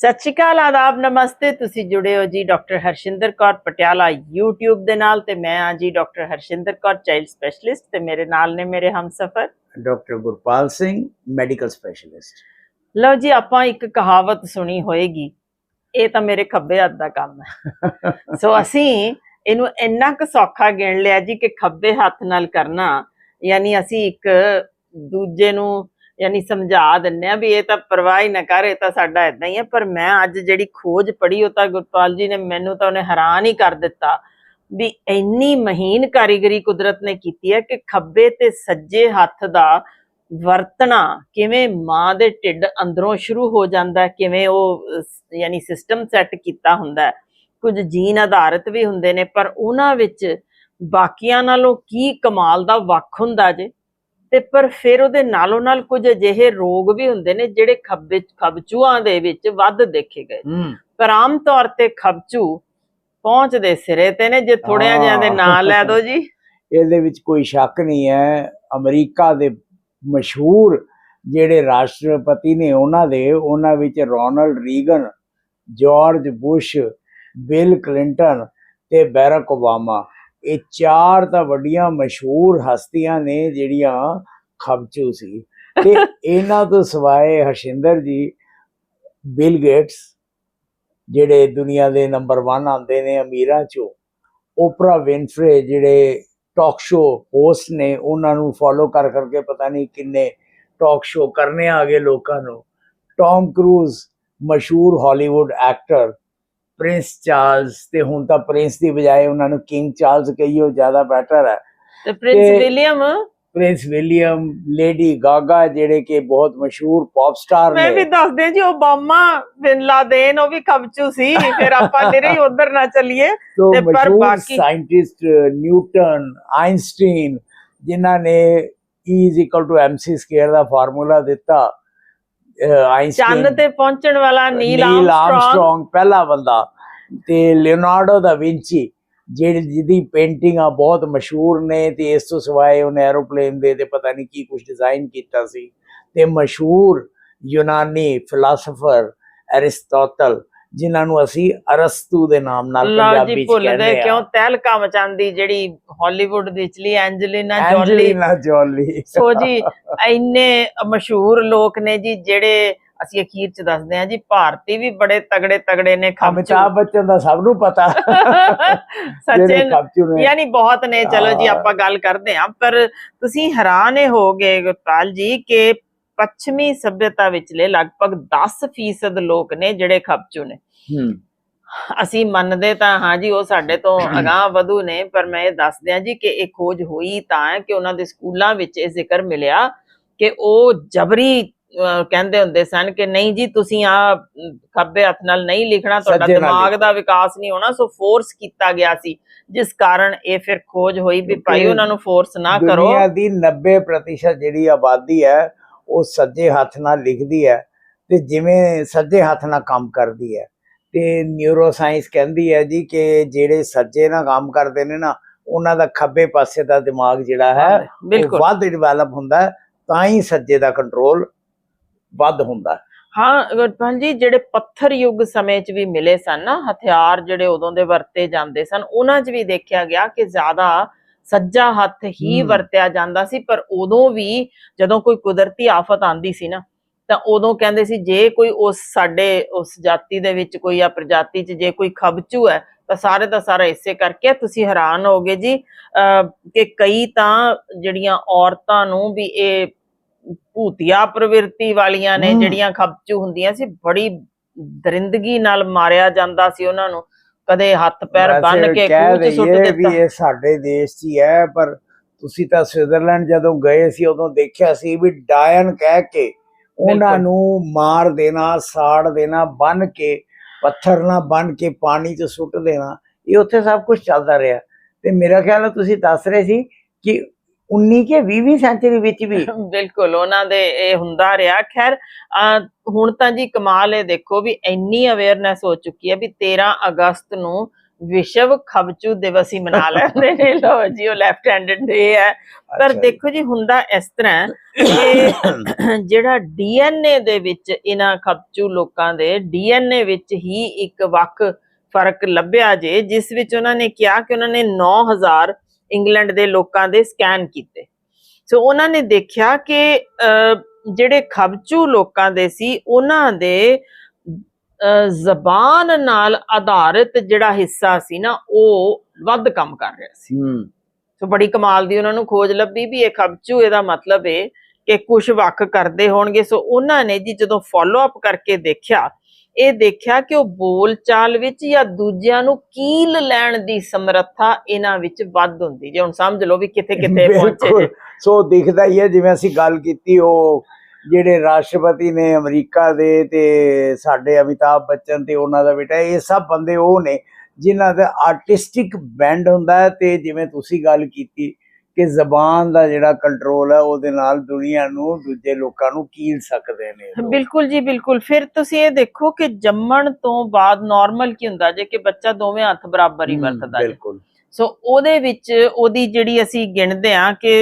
ਸਤਿ ਸ਼੍ਰੀ ਅਕਾਲ ਆਦਾਬ ਨਮਸਤੇ। ਤੁਸੀਂ ਜੁੜੇ ਹੋ ਜੀ ਡਾਕਟਰ ਹਰਸ਼ਿੰਦਰ ਕੌਰ ਪਟਿਆਲਾ YouTube ਦੇ ਨਾਲ ਤੇ ਮੈਂ ਆ ਜੀ doctor Harshinder Kaur child specialist ਤੇ ਮੇਰੇ ਨਾਲ ਨੇ ਮੇਰੇ ਹਮਸਫਰ। Doctor Gurpal Singh medical specialist. ਲਓ ਜੀ ਆਪਾਂ ਇੱਕ ਕਹਾਵਤ ਸੁਣੀ ਹੋਏਗੀ। ਇਹ ਤਾਂ ਮੇਰੇ ਖੱਬੇ ਹੱਥ ਦਾ ਕੰਮ ਹੈ। ਸੋ ਅਸੀਂ ਇਹਨੂੰ ਇੰਨਾ ਕੁ ਸੌਖਾ ਗਿਣ ਲਿਆ ਜੀ ਕਿ ਖੱਬੇ ਹੱਥ ਨਾਲ ਕਰਨਾ ਯਾਨੀ ਅਸੀਂ ਇੱਕ ਦੂਜੇ ਨੂੰ ਯਾਨੀ ਸਮਝਾ ਦਿੰਨੇ ਆ ਵੀ ਇਹ ਤਾਂ ਪਰਵਾਹ ਹੀ ਨਾ ਕਰ, ਇਹ ਤਾਂ ਸਾਡਾ ਇਦਾਂ ਹੀ ਹੈ ਪਰ ਮੈਂ ਅੱਜ ਜਿਹੜੀ ਖੋਜ ਪੜ੍ਹੀ ਉਹ ਤਾਂ ਗੁਰਪਾਲ ਜੀ ਨੇ ਮੈਨੂੰ ਤਾਂ ਉਹਨੇ ਹੈਰਾਨ ਹੀ ਕਰ ਦਿੱਤਾ ਵੀ ਇੰਨੀ ਮਹੀਨ ਕਾਰੀਗਰੀ ਕੁਦਰਤ ਨੇ ਕੀਤੀ ਹੈ ਕਿ ਖੱਬੇ ਤੇ ਸੱਜੇ ਹੱਥ ਦਾ ਵਰਤਣਾ ਕਿਵੇਂ ਮਾਂ ਦੇ ਢਿੱਡ ਅੰਦਰੋਂ ਸ਼ੁਰੂ ਹੋ ਜਾਂਦਾ ਕਿਵੇਂ ਉਹ ਯਾਨੀ ਸਿਸਟਮ ਸੈੱਟ ਕੀਤਾ ਹੁੰਦਾ ਕੁਝ ਜੀਨ ਆਧਾਰਿਤ ਵੀ ਹੁੰਦੇ ਨੇ, ਪਰ ਉਹਨਾਂ ਵਿੱਚ ਬਾਕੀਆਂ ਨਾਲੋਂ ਕੀ ਕਮਾਲ ਦਾ ਵੱਖ ਹੁੰਦਾ ਜੇ? ਤੇ ਪਰ ਫਿਰ ਉਹਦੇ ਨਾਲੋਂ ਨਾਲ ਕੁਝ ਅਜਿਹੇ ਰੋਗ ਵੀ ਹੁੰਦੇ ਨੇ ਜਿਹੜੇ ਖੱਬੇ ਖਬਚੂਆਂ ਦੇ ਵਿੱਚ ਵੱਧ ਦੇਖੇ ਗਏ। ਪਰ ਆਮ ਤੌਰ ਤੇ ਖਬਚੂ ਪਹੁੰਚਦੇ ਸਿਰੇ ਤੇ ਨੇ ਜੇ ਥੋੜਿਆਂ ਜਿਹਾਂ ਦੇ ਨਾਂ ਲੈ ਦੋ ਜੀ। ਇਹਦੇ ਵਿੱਚ ਕੋਈ ਸ਼ੱਕ ਨਹੀਂ ਹੈ। ਅਮਰੀਕਾ ਦੇ ਮਸ਼ਹੂਰ ਜਿਹੜੇ ਰਾਸ਼ਟਰਪਤੀ ਨੇ ਉਹਨਾਂ ਦੇ ਉਹਨਾਂ ਵਿੱਚ Ronald Reagan George Bush Bill Clinton ਤੇ ਬੈਰਕ ਓਬਾਮਾ। ਇਹ ਚਾਰ ਤਾਂ ਵੱਡੀਆਂ ਮਸ਼ਹੂਰ ਹਸਤੀਆਂ ਨੇ ਜਿਹੜੀਆਂ ਖਬਚੂ ਸੀ। ਤੇ ਇਹਨਾਂ ਤੋਂ ਸਿਵਾਏ ਹਰਸ਼ਿੰਦਰ ਜੀ ਬਿਲ ਗੇਟਸ ਜਿਹੜੇ ਦੁਨੀਆ ਦੇ ਨੰਬਰ 1 ਆਉਂਦੇ ਨੇ ਅਮੀਰਾਂ ਚੋਂ ਓਪਰਾ ਵਿਨਫਰੇ ਜਿਹੜੇ ਟਾਕ ਸ਼ੋ ਹੋਸਟ ਨੇ ਉਹਨਾਂ ਨੂੰ ਫੋਲੋ ਕਰ ਕਰਕੇ ਪਤਾ ਨਹੀਂ ਕਿੰਨੇ ਟਾਕ ਸ਼ੋ ਕਰਨੇ ਆ ਗਏ ਲੋਕਾਂ ਨੂੰ। ਟਾਮ ਕਰੂਜ਼ ਮਸ਼ਹੂਰ ਹਾਲੀਵੁੱਡ ਐਕਟਰ ਪ੍ਰਿੰਸ ਚਾਰਲਸ ਤੇ ਹੁਣ ਤਾਂ ਪ੍ਰਿੰਸ ਦੀ ਬਜਾਏ ਉਹਨਾਂ ਨੂੰ ਕਿੰਗ ਚਾਰਲਸ ਕਹੀਓ ਜ਼ਿਆਦਾ ਬੈਟਰ ਹੈ। ਤੇ Prince William? Prince William Lady Gaga ਜਿਹੜੇ ਕਿ ਬਹੁਤ ਮਸ਼ਹੂਰ ਪੌਪ ਸਟਾਰ ਮੈਂ ਵੀ ਨੇ ਦੱਸਦੇ ਜੀ ਓਬਾਮਾ ਬਿਨ ਲਾਦੇਨ ਉਹ ਵੀ ਖਬਚੂ ਸੀ। ਫਿਰ ਆਪਾਂ ਨਿਰੇ ਹੀ ਉਧਰ ਨਾ ਚੱਲੀਏ। ਤੋਂ ਪਰ ਬਾਕੀ- ਸਾਇੰਟਿਸਟ ਨਿਊਟਨ ਆਇਨਸਟੀਨ ਜਿਨ੍ਹਾਂ ਨੇ E mc ਸਕੁਅਰ ਦਾ ਫਾਰਮੂਲਾ ਦਿੱਤਾ। ਆਇਨਸਟੀਨ ਚੰਨ ਤੇ ਪਹੁੰਚਣ ਵਾਲਾ ਨੀਲ ਆਰਮਸਟ੍ਰੋਂਗ ਪਹਿਲਾ ਬੰਦਾ ਤੇ ਲਿਓਨਾਰਡੋ ਦਾ ਵਿੰਚੀ ਜਿਹੜੀ ਜਿਹਦੀ ਪੇਂਟਿੰਗਾਂ ਬਹੁਤ ਮਸ਼ਹੂਰ ਨੇ ਤੇ ਇਸ ਤੋਂ ਸਿਵਾਏ ਉਹਨੇ ਐਰੋਪਲੇਨ ਦੇ ਤੇ ਪਤਾ ਨਹੀਂ ਕੀ ਕੁਝ ਡਿਜ਼ਾਈਨ ਕੀਤਾ ਸੀ ਤੇ ਮਸ਼ਹੂਰ ਯੂਨਾਨੀ ਫਿਲਾਸਫਰ ਐਰਿਸਟੋਟਲ ਜਿਨ੍ਹਾਂ ਨੂੰ ਅਸੀਂ ਅਰਸਤੂ ਦੇ ਨਾਮ ਨਾਲ ਪੰਜਾਬੀ ਜੀ ਚ ਭੁੱਲਦੇ ਕਹਿੰਦੇ ਕਿਉਂ ਆ ਤਹਿਲਕਾ ਮਚਾਉਂਦੀ ਜਿਹੜੀ ਹਾਲੀਵੁੱਡ ਦੀ ਵਿਚਲੀ Angelina Jolie Angelina Jolie so ਜੀ ਇੰਨੇ ਮਸ਼ਹੂਰ ਲੋਕ ਨੇ ਜੀ ਜਿਹੜੇ ਅਸੀਂ ਅਖੀਰ ਚ ਦੱਸਦੇ ਹਾਂ ਜੀ ਭਾਰਤੀ ਵੀ ਬੜੇ ਤਗੜੇ ਤਗੜੇ ਨੇ ਅਮਿਤਾਭ ਬੱਚਨ ਦਾ ਸਭ ਨੂੰ ਪਤਾ। ਸੱਚੇ ਯਾਨੀ ਬਹੁਤ ਨੇ ਚਲੋ ਜੀ। ਆਪਾਂ ਗੱਲ ਕਰਦੇ ਹਾਂ। ਪਰ ਤੁਸੀਂ ਹੈਰਾਨ ਹੋਗੇ ਗੁਰਪਾਲ ਜੀ ਕਿ ਪੱਛਮੀ ਸਭਿਅਤਾ ਵਿਚਲੇ ਲਗਭਗ 10% ਲੋਕ ਨੇ ਜਿਹੜੇ ਖਬਚੂ ਨੇ। ਅਸੀਂ ਮੰਨਦੇ ਤਾਂ ਹਾਂ ਜੀ ਉਹ ਸਾਡੇ ਤੋਂ ਅਗਾਹ ਵਧੂ ਨੇ ਪਰ ਮੈਂ ਇਹ ਦੱਸ ਦਿਆਂ ਜੀ ਕਿ ਇਹ ਖੋਜ ਹੋਈ ਤਾਂ ਕਿ ਉਹਨਾਂ ਦੇ ਸਕੂਲਾਂ ਵਿੱਚ ਇਹ ਜ਼ਿਕਰ ਮਿਲਿਆ ਕਿ ਉਹ ਜਬਰੀ ਕਹਿੰਦੇ ਹੁੰਦੇ ਸਨ ਕਿ ਨਹੀਂ ਜੀ ਤੁਸੀਂ ਆ ਖੱਬੇ ਹੱਥ ਨਾਲ ਨਹੀਂ ਲਿਖਣਾ ਤੁਹਾਡਾ ਦਿਮਾਗ। ਦਾ ਵਿਕਾਸ ਨਹੀਂ ਹੋਣਾ ਸੋ ਫੋਰਸ ਕੀਤਾ ਗਿਆ ਸੀ ਜਿਸ ਕਾਰਨ ਇਹ ਫਿਰ ਖੋਜ ਹੋਈ ਵੀ ਭਾਈ ਉਹਨਾਂ ਨੂੰ ਫੋਰਸ ਨਾ ਕਰੋ। ਦੁਨੀਆ ਦੀ 90% ਜਿਹੜੀ ਆਬਾਦੀ ਹੈ ਉਹ ਸੱਜੇ ਹੱਥ ਨਾਲ ਲਿਖਦੀ ਹੈ ਤੇ ਜਿਵੇਂ ਸੱਜੇ ਹੱਥ ਨਾਲ ਕੰਮ ਕਰਦੀ ਹੈ ਤੇ ਨਿਊਰੋ ਸਾਇੰਸ ਕਹਿੰਦੀ ਹੈ ਜੀ ਕਿ ਜਿਹੜੇ ਸੱਜੇ ਨਾਲ ਕੰਮ ਕਰਦੇ ਨੇ ਨਾ ਉਹਨਾਂ ਦਾ ਖੱਬੇ ਪਾਸੇ ਦਾ ਦਿਮਾਗ ਜਿਹੜਾ ਹੈ ਬਿਲਕੁਲ ਵੱਧ ਡਿਵੈਲਪ ਹੁੰਦਾ ਤਾਂ ਹੀ ਸੱਜੇ ਦਾ ਕੰਟਰੋਲ ਵੱਧ ਹੁੰਦਾ ਹੈ। ਹਾਂ ਗੁਰਪਾਲ ਜੀ ਜਿਹੜੇ ਪੱਥਰ ਯੁੱਗ ਸਮੇਂ 'ਚ ਵੀ ਮਿਲੇ ਸਨ ਨਾ ਹਥਿਆਰ ਜਿਹੜੇ ਉਦੋਂ ਦੇ ਵਰਤੇ ਜਾਂਦੇ ਸਨ ਉਹਨਾਂ 'ਚ ਵੀ ਦੇਖਿਆ ਗਿਆ ਕਿ ਜ਼ਿਆਦਾ ਸੱਜਾ ਹੱਥ ਹੀ। ਵਰਤਿਆ ਜਾਂਦਾ ਸੀ ਪਰ ਉਦੋਂ ਵੀ ਜਦੋਂ ਕੋਈ ਕੁਦਰਤੀ ਆਫਤ ਆਂਦੀ ਸੀ ਨਾ ਤਾਂ ਉਦੋਂ ਕਹਿੰਦੇ ਸੀ ਜੇ ਕੋਈ ਉਸ ਸਾਡੇ ਉਸ ਜਾਤੀ ਦੇ ਵਿੱਚ ਕੋਈ ਆ ਪ੍ਰਜਾਤੀ 'ਚ ਜੇ ਕੋਈ ਖਬਚੂ ਹੈ ਤਾਂ ਸਾਰੇ ਦਾ ਸਾਰਾ ਇਸੇ ਕਰਕੇ ਤੁਸੀਂ ਹੈਰਾਨ ਹੋਗੇ ਜੀ ਕਿ ਕਈ ਤਾਂ ਜਿਹੜੀਆਂ ਔਰਤਾਂ ਨੂੰ ਵੀ ਇਹ ਭੂਤੀਆ ਪ੍ਰਵਿਰਤੀ ਵਾਲੀਆਂ ਨੇ। ਜਿਹੜੀਆਂ ਖਬਚੂ ਹੁੰਦੀਆਂ ਸੀ ਬੜੀ ਦਰਿੰਦਗੀ ਨਾਲ ਮਾਰਿਆ ਜਾਂਦਾ ਸੀ ਉਹਨਾਂ ਨੂੰ ਕਦੇ ਹੱਥ ਪੈਰ ਬੰਨ ਕੇ ਖੂਹ 'ਚ ਸੁੱਟ ਦਿੱਤਾ ਵੀ ਇਹ ਸਾਡੇ ਦੇਸ਼ 'ਚ ਹੀ ਹੈ ਪਰ ਤੁਸੀਂ ਤਾਂ ਸਵਿਟਜ਼ਰਲੈਂਡ ਜਦੋਂ ਗਏ ਸੀ ਉਦੋਂ ਦੇਖਿਆ ਸੀ ਵੀ ਡਾਇਨ ਕਹਿ ਕੇ ਉਹਨਾਂ। ਨੂੰ ਮਾਰ ਦੇਣਾ ਸਾੜ ਦੇਣਾ ਬੰਨ ਕੇ ਪੱਥਰ ਨਾਲ ਬੰਨ ਕੇ ਪਾਣੀ 'ਚ ਸੁੱਟ ਦੇਣਾ ਇਹ ਉੱਥੇ ਸਭ ਕੁਝ ਚੱਲਦਾ ਰਿਹਾ ਤੇ ਮੇਰਾ ਖਿਆਲ ਹੈ ਤੁਸੀਂ ਦੱਸ ਰਹੇ ਸੀ ਕਿ 19 ਕੇ 20ਵੀਂ ਸੈਂਚੁਰੀ ਵਿੱਚ ਵੀ। ਬਿਲਕੁਲ ਉਹਨਾਂ ਦੇ ਇਹ ਹੁੰਦਾ ਰਿਹਾ। ਖੈਰ ਹੁਣ ਤਾਂ ਜੀ ਕਮਾਲ ਇਹ ਦੇਖੋ ਵੀ ਇੰਨੀ ਅਵੇਅਰਨੈਸ ਹੋ ਚੁੱਕੀ ਹੈ ਵੀ 13 ਅਗਸਤ ਨੂੰ ਵਿਸ਼ਵ ਖਬਚੂ ਦਿਵਸ ਹੀ ਮਨਾ ਲੈਂਦੇ ਨੇ। ਲੋ ਜੀ ਉਹ ਲੈਫਟ ਹੈਂਡਡ ਡੇ ਹੈ। ਪਰ। ਦੇਖੋ ਜੀ ਹੁੰਦਾ ਇਸ ਤਰ੍ਹਾਂ ਕਿ ਜਿਹੜਾ ਡੀਐਨਏ ਦੇ ਵਿੱਚ ਇਹਨਾਂ ਖਬਚੂ ਲੋਕਾਂ ਦੇ ਡੀਐਨਏ ਵਿੱਚ ਹੀ ਇੱਕ ਵੱਖ ਫ਼ਰਕ ਲੱਭਿਆ ਜੇ ਜਿਸ ਵਿੱਚ ਉਹਨਾਂ ਨੇ ਕਿਹਾ ਕਿ ਉਹਨਾਂ ਨੇ 9000 ਇੰਗਲੈਂਡ ਦੇ ਲੋਕਾਂ ਦੇ ਸਕੈਨ ਕੀਤੇ। ਸੋ ਉਹਨਾਂ ਨੇ ਦੇਖਿਆ ਕਿ ਜਿਹੜੇ ਖਬਚੂ ਲੋਕਾਂ ਦੇ ਸੀ ਉਹਨਾਂ ਦੇ ਜ਼ਬਾਨ ਨਾਲ ਆਧਾਰਿਤ ਜਿਹੜਾ ਹਿੱਸਾ ਸੀ ਨਾ ਉਹ ਵੱਧ ਕੰਮ ਕਰ ਰਿਹਾ ਸੀ। ਸੋ ਬੜੀ ਕਮਾਲ ਦੀ ਉਹਨਾਂ ਨੂੰ ਖੋਜ ਲੱਭੀ ਵੀ ਇਹ ਖਬਚੂ ਇਹਦਾ ਮਤਲਬ ਹੈ ਕਿ ਕੁਝ ਵੱਖ ਕਰਦੇ ਹੋਣਗੇ। ਸੋ ਉਹਨਾਂ ਨੇ ਜੀ ਜਦੋਂ ਫਾਲੋ ਅਪ ਕਰਕੇ ਦੇਖਿਆ ਇਹ ਦੇਖਿਆ ਕਿ ਉਹ ਬੋਲ ਚਾਲ ਵਿੱਚ ਜਾਂ ਦੂਜਿਆਂ ਨੂੰ ਕੀਲ ਲੈਣ ਦੀ ਸਮਰੱਥਾ ਇਹਨਾਂ ਵਿੱਚ ਵੱਧ ਹੁੰਦੀ ਜੇ ਹੁਣ ਸਮਝ ਲਓ ਵੀ ਕਿੱਥੇ ਕਿੱਥੇ ਪਹੁੰਚੇ। ਸੋ ਦਿਖਦਾ ਹੀ ਹੈ ਜਿਵੇਂ ਅਸੀਂ ਗੱਲ ਕੀਤੀ ਉਹ ਜਿਹੜੇ ਰਾਸ਼ਟਰਪਤੀ ਨੇ ਅਮਰੀਕਾ ਦੇ ਤੇ ਸਾਡੇ ਅਮਿਤਾਭ ਬੱਚਨ ਤੇ ਉਹਨਾਂ ਦਾ ਬੇਟਾ ਇਹ ਸਭ ਬੰਦੇ ਉਹ ਨੇ ਜਿਨ੍ਹਾਂ ਦਾ ਆਰਟਿਸਟਿਕ ਬੈਂਡ ਹੁੰਦਾ ਤੇ ਜਿਵੇਂ ਤੁਸੀਂ ਗੱਲ ਕੀਤੀ ਕਿ ਜ਼ਬਾਨ ਦਾ ਜਿਹੜਾ ਕੰਟਰੋਲ ਹੈ ਉਹਦੇ ਨਾਲ ਦੁਨੀਆ ਨੂੰ ਦੂਜੇ ਲੋਕਾਂ ਨੂੰ ਕੀਲ ਸਕਦੇ ਨੇ ਲੋਕ। ਬਿਲਕੁਲ ਜੀ ਬਿਲਕੁਲ। ਫਿਰ ਤੁਸੀਂ ਇਹ ਦੇਖੋ ਕਿ ਜੰਮਣ ਤੋਂ ਬਾਅਦ ਨਾਰਮਲ ਕੀ ਹੁੰਦਾ ਜੇ ਕਿ ਬੱਚਾ ਦੋਵੇਂ ਹੱਥ ਬਰਾਬਰ ਹੀ ਵਰਤਦਾ ਬਿਲਕੁਲ। ਸੋ ਉਹਦੇ ਵਿੱਚ ਉਹਦੀ ਜਿਹੜੀ ਅਸੀਂ ਗਿਣਦੇ ਆ ਕਿ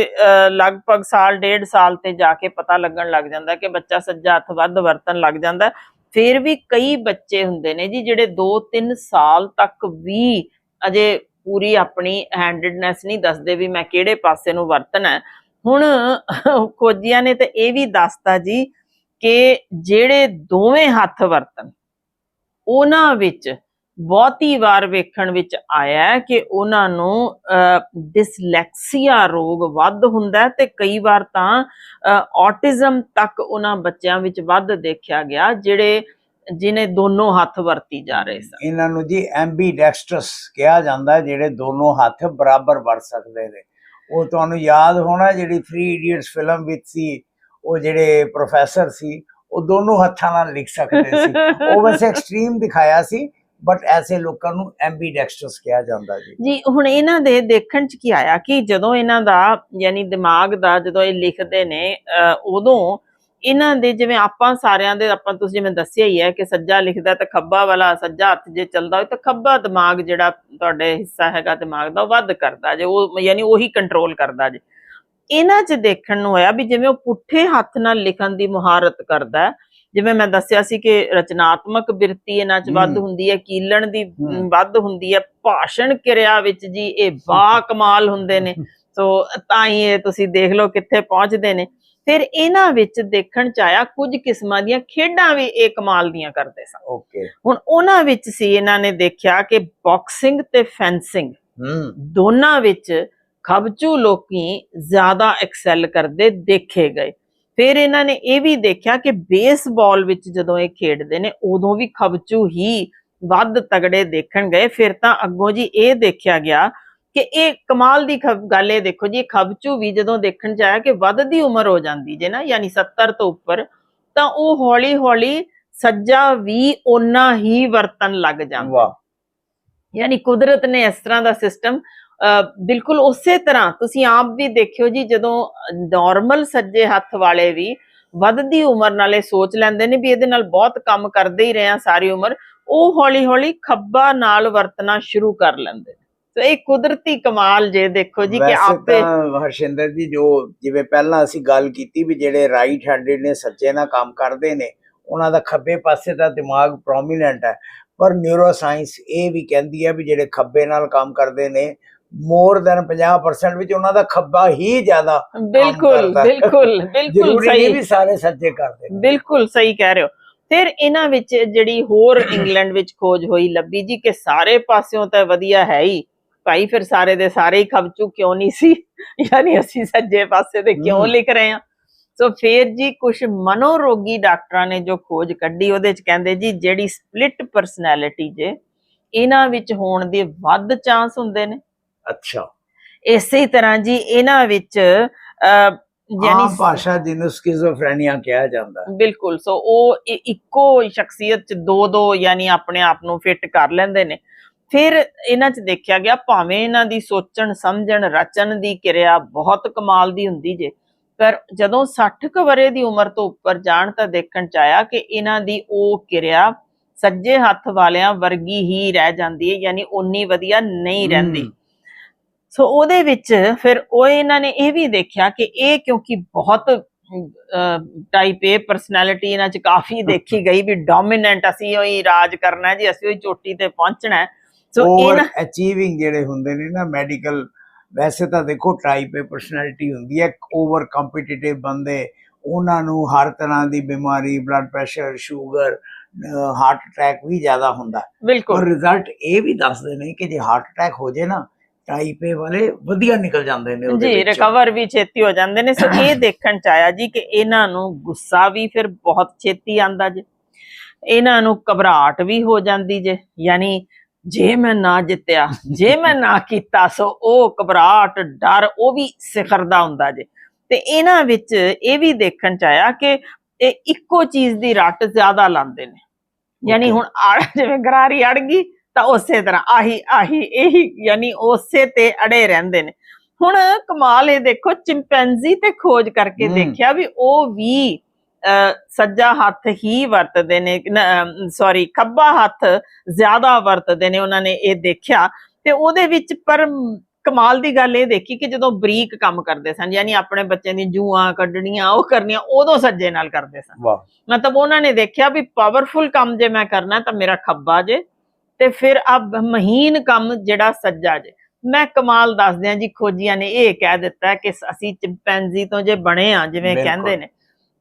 ਲਗਭਗ ਸਾਲ ਡੇਢ ਸਾਲ ਤੇ ਜਾ ਕੇ ਪਤਾ ਲੱਗਣ ਲੱਗ ਜਾਂਦਾ ਕਿ ਬੱਚਾ ਸੱਜਾ ਹੱਥ ਵੱਧ ਵਰਤਣ ਲੱਗ ਜਾਂਦਾ। ਫਿਰ ਵੀ ਕਈ ਬੱਚੇ ਹੁੰਦੇ ਨੇ ਜੀ ਜਿਹੜੇ 2-3 ਸਾਲ ਤੱਕ ਵੀ ਅਜੇ ਪੂਰੀ ਆਪਣੀ ਹੈਂਡਡਨੈਸ ਨਹੀਂ ਦੱਸਦੇ ਵੀ ਮੈਂ ਕਿਹੜੇ ਪਾਸੇ ਨੂੰ ਵਰਤਣਾ ਹੁਣ ਖੋਜੀਆਂ ਨੇ ਤੇ ਇਹ ਵੀ ਦੱਸਤਾ ਜੀ ਕਿ ਜਿਹੜੇ ਦੋਵੇਂ ਹੱਥ ਵਰਤਣ, ਉਹਨਾਂ ਵਿੱਚ ਬਹੁਤੀ ਵਾਰ ਵੇਖਣ ਵਿੱਚ ਆਇਆ ਕਿ ਉਹਨਾਂ ਨੂੰ ਡਿਸਲੈਕਸੀਆ ਰੋਗ ਵੱਧ ਹੁੰਦਾ ਤੇ ਕਈ ਵਾਰ ਤਾਂ ਆਟਿਜ਼ਮ ਤੱਕ ਉਹਨਾਂ ਬੱਚਿਆਂ ਵਿੱਚ ਵੱਧ ਦੇਖਿਆ ਗਿਆ, ਜਿਹੜੇ ਜਿਨੇ ਦੋਨੋਂ ਹੱਥ ਵਰਤੀ ਜਾ ਰਹੇ ਸਨ। ਇਹਨਾਂ ਨੂੰ ਜੀ ਐਂਬੀਡੈਕਸਟਰਸ ਕਿਹਾ ਜਾਂਦਾ ਜਿਹੜੇ ਦੋਨੋਂ ਹੱਥ ਬਰਾਬਰ ਵਰਤ ਸਕਦੇ ਨੇ। ਉਹ ਤੁਹਾਨੂੰ ਯਾਦ ਹੋਣਾ ਜਿਹੜੀ 3 ਇਡੀਅਟਸ ਫਿਲਮ ਵਿੱਚ ਸੀ ਉਹ ਜਿਹੜੇ ਪ੍ਰੋਫੈਸਰ ਸੀ ਉਹ ਦੋਨੋਂ ਹੱਥਾਂ ਨਾਲ ਲਿਖ ਸਕਦੇ ਸੀ। ਉਹ ਵੈਸੇ ਐਕਸਟ੍ਰੀਮ ਦਿਖਾਇਆ ਸੀ ਬਟ ਐਸੇ ਲੋਕਾਂ ਨੂੰ ਐਂਬੀਡੈਕਸਟਰਸ ਕਿਹਾ ਜਾਂਦਾ ਜੀ। ਜੀ ਹੁਣ ਇਹਨਾਂ ਦੇ ਦੇਖਣ ਚ ਕੀ ਆਇਆ ਕਿ ਜਦੋਂ ਇਹਨਾਂ ਦਾ ਯਾਨੀ ਦਿਮਾਗ ਦਾ ਜਦੋਂ ਇਹ ਲਿਖਦੇ ਨੇ ਉਦੋਂ ਇਹਨਾਂ ਦੇ ਜਿਵੇਂ ਆਪਾਂ ਸਾਰਿਆਂ ਦੇ ਆਪਾਂ ਤੁਸੀਂ ਜਿਵੇਂ ਦੱਸਿਆ ਹੀ ਹੈ ਕਿ ਸੱਜਾ ਲਿਖਦਾ ਤਾਂ ਖੱਬਾ ਵਾਲਾ ਸੱਜਾ ਹੱਥ ਜੇ ਚੱਲਦਾ ਹੋਵੇ ਤਾਂ ਖੱਬਾ ਦਿਮਾਗ ਜਿਹੜਾ ਤੁਹਾਡੇ ਹਿੱਸਾ ਹੈਗਾ ਦਿਮਾਗ ਦਾ ਉਹ ਵੱਧ ਕਰਦਾ ਜੇ ਉਹ ਯਾਨੀ ਉਹੀ ਕੰਟਰੋਲ ਕਰਦਾ ਜੇ ਇਹਨਾਂ 'ਚ ਦੇਖਣ ਨੂੰ ਹੋਇਆ ਵੀ ਜਿਵੇਂ ਉਹ ਪੁੱਠੇ ਹੱਥ ਨਾਲ ਲਿਖਣ ਦੀ ਮੁਹਾਰਤ ਕਰਦਾ ਜਿਵੇਂ ਮੈਂ ਦੱਸਿਆ ਸੀ ਕਿ ਰਚਨਾਤਮਕ ਬਿਰਤੀ ਇਹਨਾਂ 'ਚ ਵੱਧ। ਹੁੰਦੀ ਹੈ ਕੀਲਣ ਦੀ। ਵੱਧ ਹੁੰਦੀ ਹੈ ਭਾਸ਼ਣ ਕਿਰਿਆ ਵਿੱਚ ਜੀ ਇਹ ਬਾ ਕਮਾਲ ਹੁੰਦੇ ਨੇ ਸੋ ਤਾਂ ਹੀ ਇਹ ਤੁਸੀਂ ਦੇਖ ਲਓ ਕਿੱਥੇ ਪਹੁੰਚਦੇ ਨੇ ਫਿਰ ਇਹਨਾਂ ਵਿੱਚ ਦੇਖਣ ਚ ਆਇਆ ਕੁਝ ਕਿਸਮਾਂ ਦੀਆਂ ਖੇਡਾਂ ਵੀ ਇਹ ਕਮਾਲ ਦੀਆਂ ਕਰਦੇ ਸਨ। ਓਕੇ ਹੁਣ ਉਹਨਾਂ ਵਿੱਚ ਸੀ ਇਹਨਾਂ ਨੇ ਦੇਖਿਆ ਕਿ ਬਾਕਸਿੰਗ ਤੇ ਫੈਂਸਿੰਗ ਦੋਨਾਂ ਵਿੱਚ ਖਬਚੂ ਲੋਕੀ ਜ਼ਿਆਦਾ ਐਕਸੈਲ ਕਰਦੇ ਦੇਖੇ ਗਏ। ਫਿਰ ਇਹਨਾਂ ਨੇ ਇਹ ਵੀ ਦੇਖਿਆ ਕਿ ਬੇਸਬਾਲ ਵਿੱਚ ਜਦੋਂ ਇਹ ਖੇਡਦੇ ਨੇ ਉਦੋਂ ਵੀ ਖਬਚੂ ਹੀ ਵੱਧ ਤਗੜੇ ਦੇਖਣ ਗਏ। ਫਿਰ ਤਾਂ ਅੱਗੋਂ ਜੀ ਇਹ ਦੇਖਿਆ ਗਿਆ ਕਿ ਇਹ ਕਮਾਲ ਦੀ ਗੱਲ ਇਹ ਦੇਖੋ ਜੀ ਖਬਚੂ ਵੀ ਜਦੋਂ ਦੇਖਣ ਚ ਆਇਆ ਕਿ ਵੱਧਦੀ ਉਮਰ ਹੋ ਜਾਂਦੀ ਜੇ ਨਾ ਯਾਨੀ 70 ਤੋਂ ਉੱਪਰ ਤਾਂ ਉਹ ਹੌਲੀ ਹੌਲੀ ਸੱਜਾ ਵੀ ਓਨਾ ਹੀ ਵਰਤਨ ਲੱਗ ਜਾਂਦਾ। ਵਾਹ। ਯਾਨੀ ਕੁਦਰਤ ਨੇ ਇਸ ਤਰ੍ਹਾਂ ਦਾ ਸਿਸਟਮ ਬਿਲਕੁਲ ਉਸੇ ਤਰ੍ਹਾਂ ਤੁਸੀਂ ਆਪ ਵੀ ਦੇਖਿਓ ਜੀ ਜਦੋਂ ਨਾਰਮਲ ਸੱਜੇ ਹੱਥ ਵਾਲੇ ਵੀ ਵੱਧਦੀ ਉਮਰ ਨਾਲੇ ਸੋਚ ਲੈਂਦੇ ਨੇ ਵੀ ਇਹਦੇ ਨਾਲ ਬਹੁਤ ਕੰਮ ਕਰਦੇ ਹੀ ਰਹੇ ਆ ਸਾਰੀ ਉਮਰ ਉਹ ਹੌਲੀ ਹੌਲੀ ਖੱਬਾ ਨਾਲ ਵਰਤਣਾ ਸ਼ੁਰੂ ਕਰ ਲੈਂਦੇ ਨੇ। ਸੋ ਇਹ ਕੁਦਰਤੀ ਕਮਾਲ ਜੇ ਦੇਖੋ ਜੀ ਕਿ ਆਪੇ ਹਰਸ਼ਿੰਦਰ ਜੀ ਜੋ ਜਿਵੇਂ ਪਹਿਲਾਂ ਅਸੀਂ ਗੱਲ ਕੀਤੀ ਵੀ ਜਿਹੜੇ ਰਾਈਟ ਹੈਂਡਡ ਨੇ ਸੱਜੇ ਨਾਲ ਕੰਮ ਕਰਦੇ ਨੇ ਉਹਨਾਂ ਦਾ ਖੱਬੇ ਪਾਸੇ ਦਾ ਦਿਮਾਗ ਪ੍ਰੋਮੀਨੈਂਟ ਹੈ। ਪਰ ਨਿਊਰੋ ਸਾਇੰਸ ਇਹ ਵੀ ਕਹਿੰਦੀ ਹੈ ਵੀ ਜਿਹੜੇ ਖੱਬੇ ਨਾਲ ਕੰਮ ਕਰਦੇ ਨੇ ਮੋਰ ਦੈਨ 50% ਵਿੱਚ ਉਹਨਾਂ ਦਾ ਖੱਬਾ ਹੀ ਜ਼ਿਆਦਾ ਬਿਲਕੁਲ। ਬਿਲਕੁਲ ਬਿਲਕੁਲ ਸਹੀ। ਵੀ ਸਾਰੇ ਸੱਜੇ ਕਰਦੇ ਬਿਲਕੁਲ ਸਹੀ ਕਹਿ ਰਹੇ ਹੋ। ਫਿਰ ਇਹਨਾਂ ਵਿੱਚ ਜਿਹੜੀ ਹੋਰ ਇੰਗਲੈਂਡ ਵਿੱਚ ਖੋਜ ਹੋਈ ਲੱਭੀ ਜੀ ਕਿ ਸਾਰੇ ਪਾਸਿਓਂ ਤਾਂ ਵਧੀਆ ਹੈ ਹੀ। ਭਾਈ ਫਿਰ ਸਾਰੇ ਦੇ ਸਾਰੇ ਹੀ ਖਬਚੂ ਕਿਉਂ ਨਹੀਂ ਸੀ? ਯਾਨੀ ਅਸੀਂ ਸੱਜੇ ਪਾਸੇ ਤੇ ਕਿਉਂ। ਲਿਖ ਰਹੇ ਹਾਂ? ਸੋ ਫਿਰ ਜੀ ਕੁਝ ਮਨੋਰੋਗੀ ਡਾਕਟਰਾਂ ਨੇ ਜੋ ਖੋਜ ਕੱਢੀ ਉਹਦੇ ਚ ਕਹਿੰਦੇ ਜੀ ਜਿਹੜੀ ਸਪਲਿਟ ਪਰਸਨੈਲਿਟੀ ਜੇ ਇਹਨਾਂ ਵਿੱਚ ਹੋਣ ਦੇ ਵੱਧ ਚਾਂਸ ਹੁੰਦੇ ਨੇ। ਅੱਛਾ। ਇਸੇ ਤਰ੍ਹਾਂ ਜੀ ਇਹਨਾਂ ਵਿੱਚ ਯਾਨੀ ਭਾਸ਼ਾ ਜਿਹਨੂੰ ਸਕਿਜ਼ੋਫਰੇਨੀਆ ਕਿਹਾ ਜਾਂਦਾ। ਬਿਲਕੁਲ ਸੋ ਉਹ ਇੱਕੋ ਸ਼ਖਸੀਅਤ ਚ ਦੋ ਦੋ ਯਾਨੀ ਆਪਣੇ ਆਪ ਨੂੰ ਫਿੱਟ ਕਰ ਲੈਂਦੇ ਨੇ। ਫਿਰ ਇਹਨਾਂ ਚ ਦੇਖਿਆ ਗਿਆ ਭਾਵੇਂ ਇਹਨਾਂ ਦੀ ਸੋਚਣ ਸਮਝਣ ਰਚਨ ਦੀ ਕਿਰਿਆ ਬਹੁਤ ਕਮਾਲ ਦੀ ਹੁੰਦੀ ਜੇ। ਪਰ ਜਦੋਂ 60 ਕੁ ਵਰੇ ਦੀ ਉਮਰ ਤੋਂ ਉੱਪਰ ਜਾਣ ਤਾਂ ਦੇਖਣ ਚ ਆਇਆ ਕਿ ਇਹਨਾਂ ਦੀ ਉਹ ਕਿਰਿਆ ਸੱਜੇ ਹੱਥ ਵਾਲਿਆਂ ਵਰਗੀ ਹੀ ਰਹਿ ਜਾਂਦੀ ਹੈ ਯਾਨੀ ਉਨੀ ਵਧੀਆ ਨਹੀਂ ਰਹਿੰਦੀ। ਸੋ ਉਹਦੇ ਵਿੱਚ ਫਿਰ ਉਹ ਇਹਨਾਂ ਨੇ ਇਹ ਵੀ ਦੇਖਿਆ ਕਿ ਇਹ ਕਿਉਂਕਿ ਬਹੁਤ ਟਾਈਪ ਏ ਪਰਸਨੈਲਿਟੀ ਇਹਨਾਂ ਚ ਕਾਫੀ ਦੇਖੀ ਗਈ ਵੀ ਡੋਮੀਨੈਂਟ ਅਸੀਂ ਉਹੀ ਰਾਜ ਕਰਨਾ ਜੀ ਅਸੀਂ ਉਹੀ ਚੋਟੀ ਤੇ ਪਹੁੰਚਣਾ ਹੈ। ਸੋ ਓਵਰ ਇਹਨਾਂ ਅਚੀਵਿੰਗ ਜਿਹੜੇ ਹੁੰਦੇ ਨੇ ਨਾ ਮੈਡੀਕਲ ਵੈਸੇ ਤਾਂ ਦੇਖੋ ਟਾਈਪ ਏ ਪਰਸਨੈਲਿਟੀ ਹੁੰਦੀ ਹੈ ਓਵਰ ਕੰਪੀਟੀਟਿਵ ਬੰਦੇ ਉਹਨਾਂ ਨੂੰ ਹਰ ਤਰ੍ਹਾਂ ਦੀ ਬਿਮਾਰੀ blood pressure sugar heart attack ਵੀ ਜ਼ਿਆਦਾ ਹੁੰਦਾ। ਬਿਲਕੁਲ। ਰਿਜ਼ਲਟ ਇਹ ਵੀ ਦੱਸਦੇ ਨੇ ਕਿ ਜੇ ਹਾਰਟ ਅਟੈਕ ਹੋ ਜੇ ਨਾ ਟਾਈਪ ਏ ਵਾਲੇ ਵਧੀਆ ਨਿਕਲ ਜਾਂਦੇ ਨੇ ਉਹਦੇ ਜੀ ਵਿੱਚੋਂ। ਰਿਕਵਰ ਵੀ ਛੇਤੀ ਹੋ ਜਾਂਦੇ ਨੇ। ਸੋ ਇਹ ਦੇਖਣ ਚ ਆਇਆ ਜੀ ਕਿ ਇਹਨਾਂ ਨੂੰ ਗੁੱਸਾ ਵੀ ਫਿਰ ਬਹੁਤ ਛੇਤੀ ਆਂਦਾ ਜੇ। ਇਹਨਾਂ ਨੂੰ ਘਬਰਾਹਟ ਵੀ ਹੋ ਜਾਂਦੀ ਜੇ। ਯਾਨੀ ਜੇ ਮੈਂ ਨਾ ਜਿੱਤਿਆ ਜੇ ਮੈਂ ਨਾ ਕੀਤਾ ਸੋ ਉਹ ਘਬਰਾਹਟ ਡਰ ਉਹ ਵੀ ਸਿਖਰ ਦਾ ਹੁੰਦਾ ਜੇ ਤੇ ਇਹਨਾਂ ਵਿੱਚ ਇਹ ਵੀ ਦੇਖਣ ਚ ਆਇਆ ਕਿ ਇਹ ਇੱਕੋ ਚੀਜ਼ ਦੀ ਰੱਟ ਜ਼ਿਆਦਾ ਲਾਉਂਦੇ ਨੇ ਯਾਨੀ. ਹੁਣ ਆੜ ਜਿਵੇਂ ਗਰਾਰੀ ਅੜ ਗਈ ਤਾਂ ਉਸੇ ਤਰ੍ਹਾਂ ਆਹੀ ਆਹੀ ਇਹੀ ਯਾਨੀ ਉਸੇ ਤੇ ਅੜੇ ਰਹਿੰਦੇ ਨੇ ਹੁਣ ਕਮਾਲ ਇਹ ਦੇਖੋ ਚਿੰਪੈਂਜ਼ੀ ਤੇ ਖੋਜ ਕਰਕੇ। ਦੇਖਿਆ ਵੀ ਉਹ ਵੀ ਸੱਜਾ ਹੱਥ ਹੀ ਵਰਤਦੇ ਨੇ ਸੌਰੀ ਖੱਬਾ ਹੱਥ ਜ਼ਿਆਦਾ ਵਰਤਦੇ ਨੇ ਉਹਨਾਂ ਨੇ ਇਹ ਦੇਖਿਆ। ਤੇ ਉਹਦੇ ਵਿੱਚ ਪਰ ਕਮਾਲ ਦੀ ਗੱਲ ਇਹ ਦੇਖੀ ਕਿ ਜਦੋਂ ਬਰੀਕ ਕੰਮ ਕਰਦੇ ਸਨ ਯਾਨੀ ਆਪਣੇ ਬੱਚਿਆਂ ਦੀਆਂ ਜੂਆਂ ਕੱਢਣੀਆਂ ਉਹ ਕਰਨੀਆਂ ਉਦੋਂ ਸੱਜੇ ਨਾਲ ਕਰਦੇ ਸਨ। ਵਾਹ। ਮਤਲਬ ਉਹਨਾਂ ਨੇ ਦੇਖਿਆ ਵੀ ਪਾਵਰਫੁਲ ਕੰਮ ਜੇ ਮੈਂ ਕਰਨਾ ਤਾਂ ਮੇਰਾ ਖੱਬਾ ਜੇ ਤੇ ਫਿਰ ਅਬ ਮਹੀਨ ਕੰਮ ਜਿਹੜਾ ਸੱਜਾ ਜੇ। ਮੈਂ ਕਮਾਲ ਦੱਸਦਿਆਂ ਜੀ ਖੋਜੀਆਂ ਨੇ ਇਹ ਕਹਿ ਦਿੱਤਾ ਕਿ ਅਸੀਂ ਚਿੰਪੈਂਜ਼ੀ ਤੋਂ ਜੇ ਬਣੇ ਆ ਜਿਵੇਂ। ਕਹਿੰਦੇ ਨੇ।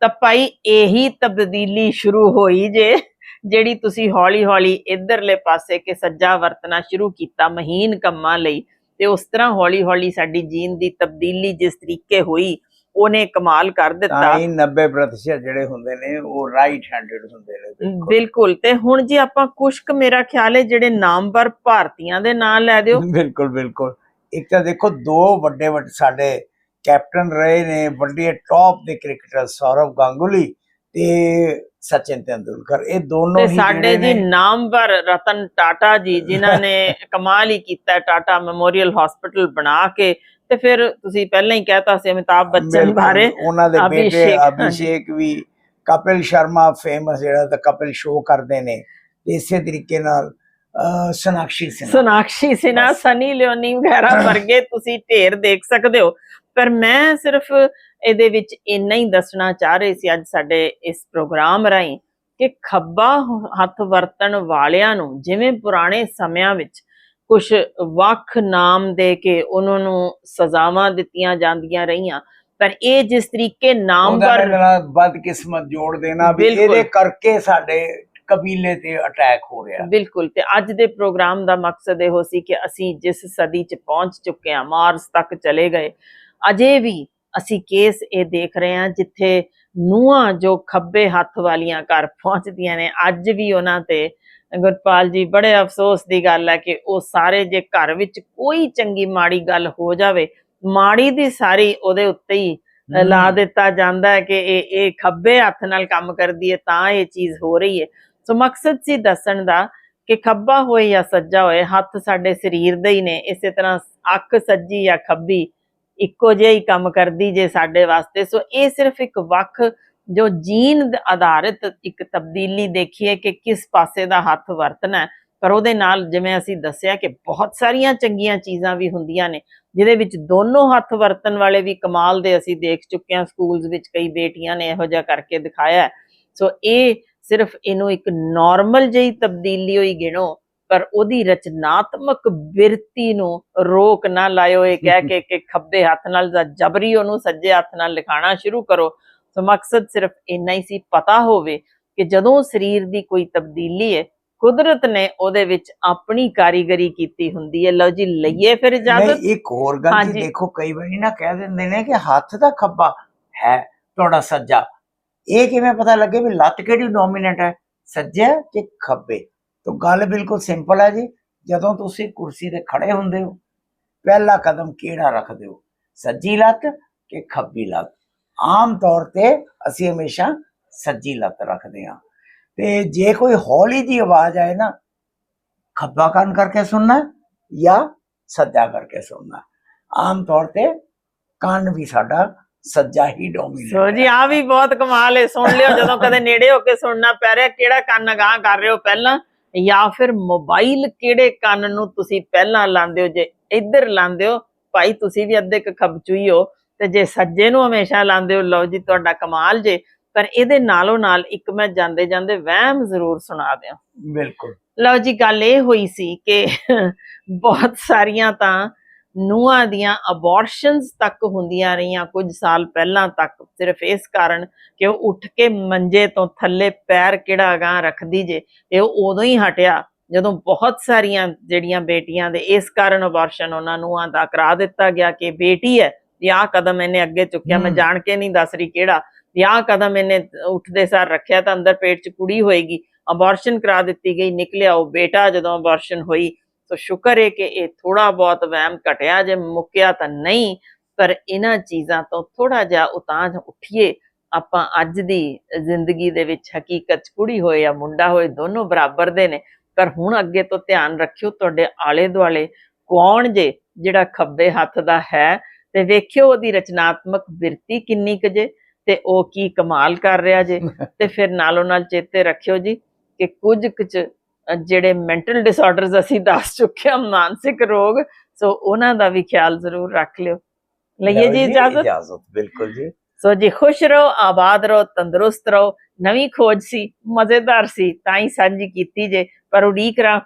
ਤਾਂ ਭਾਈ ਇਹੀ ਤਬਦੀਲੀ ਸ਼ੁਰੂ ਹੋਈ ਜੇ ਜਿਹੜੀ ਤੁਸੀਂ ਹੌਲੀ ਹੌਲੀ ਇਧਰਲੇ ਪਾਸੇ ਕਿ ਸੱਜਾ ਵਰਤਣਾ ਸ਼ੁਰੂ ਕੀਤਾ ਮਹੀਨ ਕੰਮਾਂ ਲਈ। ਤੇ ਉਸ ਤਰ੍ਹਾਂ ਹੌਲੀ ਹੌਲੀ ਸਾਡੀ ਜੀਨ ਦੀ ਤਬਦੀਲੀ ਜਿਸ ਤਰੀਕੇ ਹੋਈ ਉਹਨੇ ਕਮਾਲ ਕਰ ਦਿੱਤਾ। ਤਾਂ ਹੀ 90% ਜਿਹੜੇ ਹੁੰਦੇ ਨੇ ਉਹ ਰਾਈਟ ਹੈਂਡਡ ਹੁੰਦੇ ਨੇ ਬਿਲਕੁਲ। ਬਿਲਕੁਲ। ਤੇ ਹੁਣ ਜੀ ਆਪਾਂ ਕੁਸ਼ਕ ਮੇਰਾ ਖਿਆਲ ਹੈ ਜਿਹੜੇ ਨਾਮਵਰ ਭਾਰਤੀਆਂ ਦੇ ਨਾਂ ਲੈ ਦਿਓ। ਬਿਲਕੁਲ ਬਿਲਕੁਲ। ਇੱਕ ਤਾਂ ਦੇਖੋ ਦੋ ਵੱਡੇ ਵੱਡੇ ਸਾਡੇ ਕੈਪਟਨ ਰਹੇ ਨੇ ਵੱਡੇ ਟੌਪ ਦੇ ਕ੍ਰਿਕਟਰ ਸੌਰਵ ਗਾਂਗੁਲੀ ਤੇ ਸਚਿਨ ਤੇਂਦੁਲਕਰ। ਇਹ ਦੋਨੋਂ ਹੀ ਸਾਡੇ ਜੀ ਨਾਮਵਰ ਰਤਨ ਟਾਟਾ ਜੀ ਜਿਨ੍ਹਾਂ ਨੇ ਕਮਾਲ ਹੀ ਕੀਤਾ ਟਾਟਾ ਮੈਮੋਰੀਅਲ ਹਸਪੀਟਲ ਬਣਾ ਕੇ। ਤੇ ਫਿਰ ਤੁਸੀਂ ਪਹਿਲਾਂ ਹੀ ਕਹਿਤਾ ਸੀ ਅਮਿਤਾਭ ਬੱਚਨ ਬਾਰੇ। ਉਹਨਾਂ ਦੇ ਬੇਟੇ ਅਭਿਸ਼ੇਕ, ਵੀ ਕਪਿਲ ਸ਼ਰਮਾ ਫੇਮਸ ਜਿਹੜਾ ਤਾਂ ਕਪਿਲ ਸ਼ੋਅ ਕਰਦੇ ਨੇ। ਤੇ ਇਸੇ ਤਰੀਕੇ ਨਾਲ ਸੋਨਾਕਸ਼ੀ ਸਿਨਹਾ। ਸੋਨਾਕਸ਼ੀ ਸਿਨਾ। ਸਨੀ ਲਿਓਨੀ ਵਗੈਰਾ ਵਰਗੇ ਤੁਸੀਂ ਢੇਰ ਦੇਖ ਸਕਦੇ ਹੋ। ਪਰ ਮੈਂ ਸਿਰਫ ਇਹਦੇ ਵਿੱਚ ਇੰਨਾ ਹੀ ਦੱਸਣਾ ਚਾਹ ਰਹੀ ਸੀ ਅੱਜ ਸਾਡੇ ਇਸ ਪ੍ਰੋਗਰਾਮ ਰਾਹੀਂ ਕਿ ਖੱਬਾ ਹੱਥ ਵਰਤਣ ਵਾਲਿਆਂ ਨੂੰ ਜਿਵੇਂ ਪੁਰਾਣੇ ਸਮਿਆਂ ਵਿੱਚ ਕੁਝ ਵੱਖ ਨਾਮ ਦੇ ਕੇ ਉਹਨਾਂ ਨੂੰ ਸਜ਼ਾਵਾਂ ਦਿੱਤੀਆਂ ਜਾਂਦੀਆਂ ਰਹੀਆਂ ਪਰ ਇਹ ਜਿਸ ਤਰੀਕੇ ਨਾਮਵਰ ਨਾਲ ਬਦਕਿਸਮਤ ਜੋੜ ਦੇਣਾ ਵੀ। ਇਹਦੇ ਕਰਕੇ ਸਾਡੇ ਕਬੀਲੇ ਤੇ ਅਟੈਕ ਹੋ ਰਿਹਾ ਬਿਲਕੁਲ ਤੇ ਅੱਜ ਦੇ ਪ੍ਰੋਗਰਾਮ ਦਾ ਮਕਸਦ ਇਹੋ ਸੀ ਕਿ ਅਸੀਂ ਜਿਸ ਸਦੀ 'ਚ ਪਹੁੰਚ ਚੁੱਕੇ ਹਾਂ ਮਾਰਸ ਤੱਕ ਚਲੇ ਗਏ ਅਜੇ ਵੀ ਅਸੀਂ ਕੇਸ ਇਹ ਦੇਖ ਰਹੇ ਹਾਂ ਜਿੱਥੇ ਨੂੰਹਾਂ ਜੋ ਖੱਬੇ ਹੱਥ ਵਾਲੀਆਂ ਘਰ ਪਹੁੰਚਦੀਆਂ ਨੇ ਅੱਜ ਵੀ ਉਹਨਾਂ ਤੇ ਗੁਰਪਾਲ ਜੀ ਬੜੇ ਅਫਸੋਸ ਦੀ ਗੱਲ ਹੈ ਕਿ ਉਹ ਸਾਰੇ ਜੇ ਘਰ ਵਿੱਚ ਕੋਈ ਚੰਗੀ ਮਾੜੀ ਗੱਲ ਹੋ ਜਾਵੇ ਮਾੜੀ ਦੀ ਸਾਰੀ ਉਹਦੇ ਉੱਤੇ ਹੀ ਲਾ ਦਿੱਤਾ ਜਾਂਦਾ ਹੈ ਕਿ ਇਹ ਇਹ ਖੱਬੇ ਹੱਥ ਨਾਲ ਕੰਮ ਕਰਦੀ ਹੈ ਤਾਂ ਇਹ ਚੀਜ਼ ਹੋ ਰਹੀ ਹੈ। ਸੋ ਮਕਸਦ ਸੀ ਦੱਸਣ ਦਾ ਕਿ ਖੱਬਾ ਹੋਏ ਜਾਂ ਸੱਜਾ ਹੋਏ ਹੱਥ ਸਾਡੇ ਸਰੀਰ ਦੇ ਹੀ ਨੇ ਇਸੇ ਤਰ੍ਹਾਂ ਅੱਖ ਸੱਜੀ ਜਾਂ ਖੱਬੀ ਇੱਕੋ ਜਿਹਾ ਹੀ ਕੰਮ ਕਰਦੀ ਜੇ ਸਾਡੇ ਵਾਸਤੇ। ਸੋ ਇਹ ਸਿਰਫ ਇੱਕ ਵੱਖ ਜੋ ਜੀਨ ਆਧਾਰਿਤ ਇੱਕ ਤਬਦੀਲੀ ਦੇਖੀਏ ਕਿ ਕਿਸ ਪਾਸੇ ਦਾ ਹੱਥ ਵਰਤਣਾ ਪਰ ਉਹਦੇ ਨਾਲ ਜਿਵੇਂ ਅਸੀਂ ਦੱਸਿਆ ਕਿ ਬਹੁਤ ਸਾਰੀਆਂ ਚੰਗੀਆਂ ਚੀਜ਼ਾਂ ਵੀ ਹੁੰਦੀਆਂ ਨੇ, ਜਿਹਦੇ ਵਿੱਚ ਦੋਨੋਂ ਹੱਥ ਵਰਤਣ ਵਾਲੇ ਵੀ ਕਮਾਲ ਦੇ ਅਸੀਂ ਦੇਖ ਚੁੱਕੇ ਹਾਂ। ਸਕੂਲਸ ਵਿੱਚ ਕਈ ਬੇਟੀਆਂ ਨੇ ਇਹੋ ਜਿਹਾ ਕਰਕੇ ਦਿਖਾਇਆ। ਸੋ ਇਹ ਸਿਰਫ ਇਹਨੂੰ ਇੱਕ ਨਾਰਮਲ ਜਿਹੀ ਤਬਦੀਲੀ ਹੋਈ ਗਿਣੋ ਪਰ ਉਹਦੀ ਰਚਨਾਤਮਕ ਬਿਰਤੀ ਨੂੰ ਰੋਕ ਨਾ ਲਾਇਓ ਇਹ ਕਹਿ ਕੇ ਕਿ ਖੱਬੇ ਹੱਥ ਨਾਲ ਜਬਰੀ ਉਹਨੂੰ ਸੱਜੇ ਹੱਥ ਨਾਲ ਲਿਖਾਣਾ ਸ਼ੁਰੂ ਕਰੋ। ਸੋ ਮਕਸਦ ਸਿਰਫ ਇੰਨਾ ਹੀ ਸੀ ਪਤਾ ਹੋਵੇ ਕਿ ਜਦੋਂ ਸਰੀਰ ਦੀ ਕੋਈ ਤਬਦੀਲੀ ਹੈ ਕੁਦਰਤ ਨੇ ਉਹਦੇ ਵਿੱਚ ਆਪਣੀ ਕਾਰੀਗਰੀ ਕੀਤੀ ਹੁੰਦੀ ਹੈ ਲਓ ਜੀ ਲਈਏ ਫਿਰ ਇਜਾਜ਼ਤ। ਇੱਕ ਹੋਰ ਗੱਲ। ਜੀ ਦੇਖੋ ਕਈ ਵਾਰੀ ਨਾ ਕਹਿ ਦਿੰਦੇ ਨੇ ਕਿ ਹੱਥ ਦਾ ਖੱਬਾ ਹੈ ਤੁਹਾਡਾ ਸੱਜਾ। ਇਹ ਕਿਵੇਂ ਪਤਾ ਲੱਗੇ ਵੀ ਲੱਤ ਕਿਹੜੀ ਡੋਮੀਨੈਂਟ ਹੈ ਸੱਜਾ ਕਿ ਖੱਬੇ? ਤਾਂ ਗੱਲ ਬਿਲਕੁਲ ਸਿੰਪਲ ਹੈ ਜੀ। ਜਦੋਂ ਤੁਸੀਂ ਕੁਰਸੀ ਤੇ ਖੜੇ ਹੁੰਦੇ ਹੋ, ਪਹਿਲਾ ਕਦਮ ਕਿਹੜਾ ਰੱਖਦੇ ਹੋ? ਸੱਜੀ ਲੱਤ ਕਿ ਖੱਬੀ ਲੱਤ? ਆਮ ਤੌਰ ਤੇ ਅਸੀਂ ਹਮੇਸ਼ਾ ਸੱਜੀ ਲੱਤ ਰੱਖਦੇ ਹਾਂ। ਤੇ ਜੇ ਕੋਈ ਹੌਲੀ ਜੀ ਆਵਾਜ਼ ਆਏ ਨਾ, ਖੱਬਾ ਕੰਨ ਕਰਕੇ ਸੁਣਨਾ ਜਾਂ ਸੱਜਾ ਕਰਕੇ ਸੁਣਨਾ? ਆਮ ਤੌਰ ਤੇ ਕੰਨ ਵੀ ਸਾਡਾ ਸੱਜਾ ਹੀ ਡੋਮੀਨੇਟ ਸੋ ਜੀ ਆ ਵੀ ਬਹੁਤ ਕਮਾਲ ਹੈ। ਸੁਣ ਲਿਓ, ਜਦੋਂ ਕਦੇ ਨੇੜੇ ਹੋ ਕੇ ਸੁਣਨਾ ਪੈ ਰਿਹਾ, ਕਿਹੜਾ ਕੰਨ ਅਗਾਂਹ ਕਰ ਰਹੇ ਹੋ ਪਹਿਲਾਂ? ਜਾਂ ਫਿਰ ਮੋਬਾਈਲ ਕਿਹੜੇ ਕੰਨ ਨੂੰ ਤੁਸੀਂ ਪਹਿਲਾਂ ਲਾਉਂਦੇ ਹੋ ਜੇ ਇੱਧਰ ਲਾਉਂਦੇ ਹੋ ਭਾਈ ਤੁਸੀਂ ਵੀ ਅੱਧੇ ਕ ਖਬਚੂਈ ਹੋ ਤੇ ਜੇ ਸੱਜੇ ਨੂੰ ਹਮੇਸ਼ਾ ਲਾਉਂਦੇ ਹੋ ਲਓ ਜੀ ਤੁਹਾਡਾ ਕਮਾਲ ਜੇ ਪਰ ਇਹਦੇ ਨਾਲੋਂ ਨਾਲ ਇੱਕ ਮੈਂ ਜਾਂਦੇ ਜਾਂਦੇ ਵਹਿਮ ਜ਼ਰੂਰ ਸੁਣਾ ਦਿਆਂ। ਬਿਲਕੁਲ। ਲਓ ਜੀ ਗੱਲ ਇਹ ਹੋਈ ਸੀ ਕਿ ਬਹੁਤ ਸਾਰੀਆਂ ਤਾਂ ਨੂੰਹਾਂ ਦੀਆਂ ਅਬੋਰਸ਼ਨਸ ਤੱਕ ਹੁੰਦੀਆਂ ਰਹੀਆਂ ਕੁਝ ਸਾਲ ਪਹਿਲਾਂ ਤੱਕ। ਸਿਰਫ ਇਸ ਕਾਰਨ ਕਿ ਉਹ ਉੱਠ ਕੇ ਮੰਜੇ ਤੋਂ ਥੱਲੇ ਪੈਰ ਕਿਹੜਾ ਅਗਾਂਹ ਰੱਖਦੀ ਜੇ ਤੇ ਉਹ ਉਦੋਂ ਹੀ ਹਟਿਆ ਜਦੋਂ ਬਹੁਤ ਸਾਰੀਆਂ ਜਿਹੜੀਆਂ ਬੇਟੀਆਂ ਦੇ ਇਸ ਕਾਰਨ ਅਬੋਰਸ਼ਨ ਉਹਨਾਂ ਨੂੰ ਦਾ ਕਰਾ ਦਿੱਤਾ ਗਿਆ ਕਿ ਬੇਟੀ ਹੈ ਵੀ ਆਹ ਕਦਮ ਇਹਨੇ ਅੱਗੇ ਚੁੱਕਿਆ। ਮੈਂ। ਜਾਣ ਕੇ ਨਹੀਂ ਦੱਸ ਰਹੀ ਕਿਹੜਾ। ਵੀ ਆਹ ਕਦਮ ਇਹਨੇ ਉੱਠਦੇ ਸਾਰ ਰੱਖਿਆ ਤਾਂ ਅੰਦਰ ਪੇਟ 'ਚ ਕੁੜੀ ਹੋਏਗੀ। ਅਬੋਰਸ਼ਨ ਕਰਾ ਦਿੱਤੀ ਗਈ ਨਿਕਲਿਆ ਉਹ ਬੇਟਾ ਜਦੋਂ ਅਬੋਰਸ਼ਨ ਹੋਈ ਸੋ ਸ਼ੁਕਰ ਹੈ ਕਿ ਇਹ ਥੋੜਾ ਬਹੁਤ ਵਹਿਮ ਘਟਿਆ ਜੇ ਮੁੱਕਿਆ ਤਾਂ ਨਹੀਂ ਪਰ ਇਹਨਾਂ ਚੀਜ਼ਾਂ ਤੋਂ ਥੋੜਾ ਜਿਹਾ ਉਤਾਂਹ ਉੱਠੀਏ। ਆਪਾਂ ਅੱਜ ਦੀ ਜ਼ਿੰਦਗੀ ਦੇ ਵਿੱਚ ਹਕੀਕਤ 'ਚ ਕੁੜੀ ਹੋਏ ਜਾਂ ਮੁੰਡਾ ਹੋਏ ਦੋਨੋਂ ਬਰਾਬਰ ਦੇ ਨੇ। ਪਰ ਹੁਣ ਅੱਗੇ ਤੋਂ ਧਿਆਨ ਰੱਖਿਓ ਤੁਹਾਡੇ ਆਲੇ ਦੁਆਲੇ ਕੌਣ ਜੇ ਜਿਹੜਾ ਖੱਬੇ ਹੱਥ ਦਾ ਹੈ? ਤੇ ਵੇਖਿਓ ਉਹਦੀ ਰਚਨਾਤਮਕ ਬਿਰਤੀ ਕਿੰਨੀ ਕੁ ਜੇ ਤੇ ਉਹ ਕੀ ਕਮਾਲ ਕਰ ਰਿਹਾ ਜੇ। ਤੇ ਫਿਰ ਨਾਲੋਂ ਨਾਲ ਚੇਤੇ ਰੱਖਿਓ ਜੀ ਕਿ ਕੁਝ ਕੁ ਚ ਜਿਹੜੇ ਮੈਂਟਲ ਡਿਸਆਰਡਰਸ ਅਸੀਂ ਦੱਸ ਚੁੱਕੇ ਹਾਂ ਮਾਨਸਿਕ ਰੋਗ ਸੋ ਉਹਨਾਂ ਦਾ ਵੀ ਖਿਆਲ ਜ਼ਰੂਰ ਰੱਖ ਲਿਓ। ਲਈਏ ਜੀ ਇਜਾਜ਼ਤ? ਇਜਾਜ਼ਤ ਬਿਲਕੁਲ ਜੀ। ਸੋ ਜੀ ਖੁਸ਼ ਰਹੋ ਆਬਾਦ ਰਹੋ ਤੰਦਰੁਸਤ ਰਹੋ। ਨਵੀਂ ਖੋਜ ਸੀ ਮਜ਼ੇਦਾਰ ਸੀ ਤਾਂ ਹੀ ਸਾਂਝੀ ਕੀਤੀ ਜੇ। ਪਰ ਉਡੀਕ ਰਾ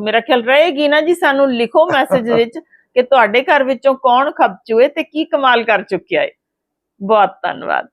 ਮੇਰਾ ਖਿਆਲ ਰਹੇਗੀ ਨਾ ਜੀ ਸਾਨੂੰ ਲਿਖੋ ਮੈਸੇਜ ਵਿੱਚ ਕਿ ਤੁਹਾਡੇ ਘਰ ਵਿੱਚੋਂ ਕੌਣ ਖਪਚੂਏ ਤੇ ਕੀ ਕਮਾਲ ਕਰ ਚੁੱਕਿਆ ਹੈ ਬਹੁਤ ਧੰਨਵਾਦ।